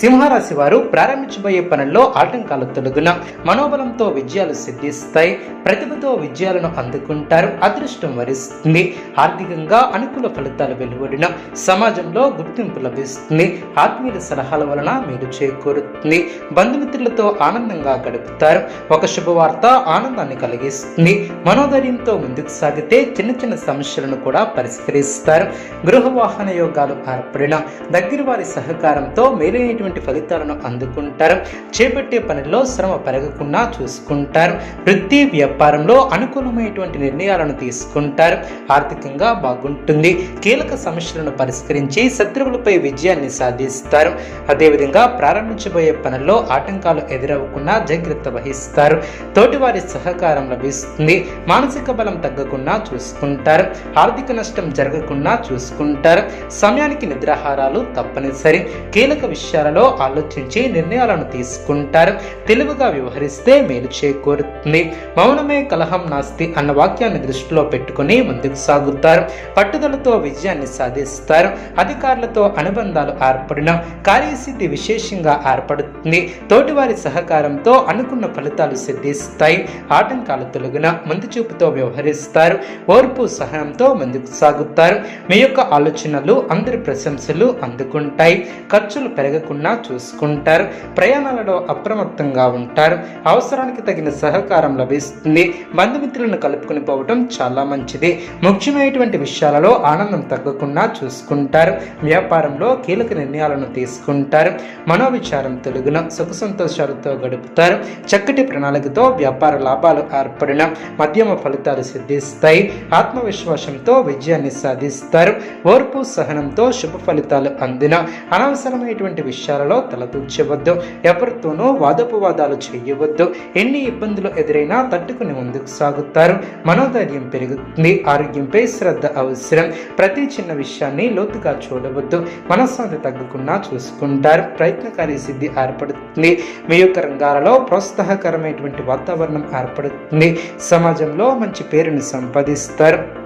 సింహరాశి వారు ప్రారంభించబోయే పనుల్లో ఆటంకాలు తొలగున మనోబలంతో విజయాలు సిద్ధిస్తాయి ప్రతిభతో విజయాలను అందుకుంటారు అదృష్టం వరిస్తుంది. ఆర్థికంగా అనుకూల ఫలితాలు వెలువడిన సమాజంలో గుర్తింపు లభిస్తుంది. ఆత్మీయుల సలహాల వలన మీరు చేకూరుతుంది. బంధుమిత్రులతో ఆనందంగా గడుపుతారు. ఒక శుభవార్త ఆనందాన్ని కలిగిస్తుంది. మనోధైర్యంతో ముందుకు సాగితే చిన్న చిన్న సమస్యలను కూడా పరిష్కరిస్తారు. గృహ వాహన యోగాలు ఏర్పడిన దగ్గర వారి సహకారంతో మేలైనటువంటి ఫలితాలను అందుకుంటారు? చేపట్టే పనిలో శ్రమ పెరగకుండా చూసుకుంటారు. వృత్తి వ్యాపారంలో అనుకూలమైనటువంటి నిర్ణయాలను తీసుకుంటారు. ఆర్థికంగా బాగుంటుంది. కీలక సమస్యలను పరిష్కరించి శత్రువులపై విజయాన్ని సాధిస్తారు. అదేవిధంగా ప్రారంభించబోయే పనుల్లో ఆటంకాలు ఎదురవ్వకుండా జాగ్రత్త వహిస్తారు. తోటివారి సహకారం లభిస్తుంది. మానసిక బలం తగ్గకుండా చూసుకుంటారు. ఆర్థిక నష్టం జరగకుండా చూసుకుంటారు. సమయానికి నిద్రాహారాలు తప్పనిసరి. కీలక విషయాలలో ఆలోచించి నిర్ణయాలను తీసుకుంటారు. తెలివిగా వ్యవహరిస్తే మేలు చేకూరుతుంది. మౌనమే కలహం నాస్తి అన్న వాక్యాన్ని దృష్టిలో పెట్టుకుని ముందుకు సాగుతారు. పట్టుదలతో విజయాన్ని సాధిస్తారు. అధికారులతో అనుబంధాలు ఏర్పడిన కార్యసిద్ధి విశేషంగా ఏర్పడుతుంది. తోటివారి సహకారంతో అనుకున్న ఫలితాలు సిద్ధిస్తాయి. ఆటంకాలు తొలగిన ముందు చూపుతో వ్యవహరిస్తారు. ఓర్పు సహనంతో ముందుకు సాగుతారు. మీ యొక్క ఆలోచనలు అందరి ప్రశంసలు అందుకుంటాయి. ఖర్చులు పెరగకుండా చూసుకుంటారు. ప్రయాణాలలో అప్రమత్తంగా ఉంటారు. అవసరానికి తగిన సహకారం లభిస్తుంది. బంధుమిత్రులను కలుపుకొని పోవటం చాలా మంచిది. ముఖ్యమైనటువంటి విషయాలలో ఆనందం తగ్గకుండా చూసుకుంటారు. వ్యాపారంలో కీలక నిర్ణయాలను తీసుకుంటారు. మనోవిచారం తెలుగున సుఖ సంతోషాలతో గడుపుతారు. చక్కటి ప్రణాళికతో వ్యాపార లాభాలు ఏర్పడిన మధ్యమ ఫలితాలు సిద్ధిస్తాయి. ఆత్మవిశ్వాసంతో విజయాన్ని సాధిస్తారు. ఓర్పు సహనంతో శుభ ఫలితాలు అందిన అనవసరమైనటువంటి విషయాలలో తలదూర్చవద్దు. ఎవరితోనూ వాదోపవాదాలు చేయవద్దు. ఎన్ని ఇబ్బందులు ఎదురైనా తట్టుకుని ముందుకు సాగుతారు. మనోధైర్యం పెరుగుతుంది. ఆరోగ్యంపై శ్రద్ధ అవసరం. ప్రతి చిన్న విషయాన్ని లోతుగా చూడవద్దు. మనశ్శాంతి తగ్గకుండా చూసుకుంటారు. ప్రయత్నకారి సిద్ధి ఏర్పడుతుంది. మీ యొక్క రంగాలలో ప్రోత్సాహకరమైనటువంటి వాతావరణం ఏర్పడుతుంది. సమాజంలో మంచి పేరును సంపాదిస్తారు.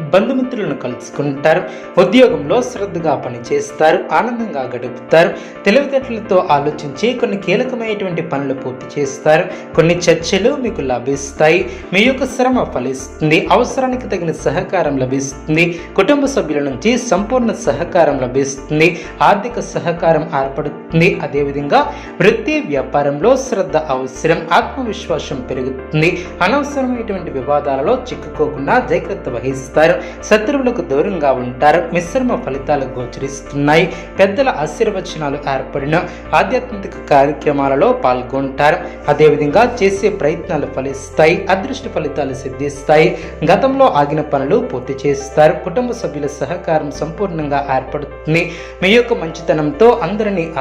బంధుమిత్రులను కలుసుకుంటారు. ఉద్యోగంలో శ్రద్ధగా పనిచేస్తారు ఆనందంగా గడుపుతారు తెలివితేటలతో ఆలోచించి కొన్ని కీలకమైనటువంటి పనులు పూర్తి చేస్తారు. కొన్ని చర్చలు మీకు లభిస్తాయి. మీ యొక్క శ్రమ ఫలిస్తుంది. అవసరానికి తగిన సహకారం లభిస్తుంది. కుటుంబ సభ్యుల నుంచి సంపూర్ణ సహకారం లభిస్తుంది. ఆర్థిక సహకారం ఏర్పడుతుంది. అదేవిధంగా వృత్తి వ్యాపారంలో శ్రద్ధ అవసరం. ఆత్మవిశ్వాసం పెరుగుతుంది. అనవసరమైనటువంటి వివాదాలలో చిక్కుకోకుండా జాగ్రత్త వహిస్తారు. శత్రువులకు దూరంగా ఉంటారు. మిశ్రమ ఫలితాలు గోచరిస్తున్నాయి. పెద్దల ఆశీర్వచనాలు ఏర్పడిన ఆధ్యాత్మిక కార్యక్రమాలలో పాల్గొంటారు. అదేవిధంగా చేసే ప్రయత్నాలు ఫలిస్తాయి. అదృష్ట ఫలితాలు సిద్ధిస్తాయి. గతంలో ఆగిన పనులు పూర్తి చేస్తారు. కుటుంబ సభ్యుల సహకారం సంపూర్ణంగా ఏర్పడుతుంది. మీ యొక్క మంచితనంతో అందరినీ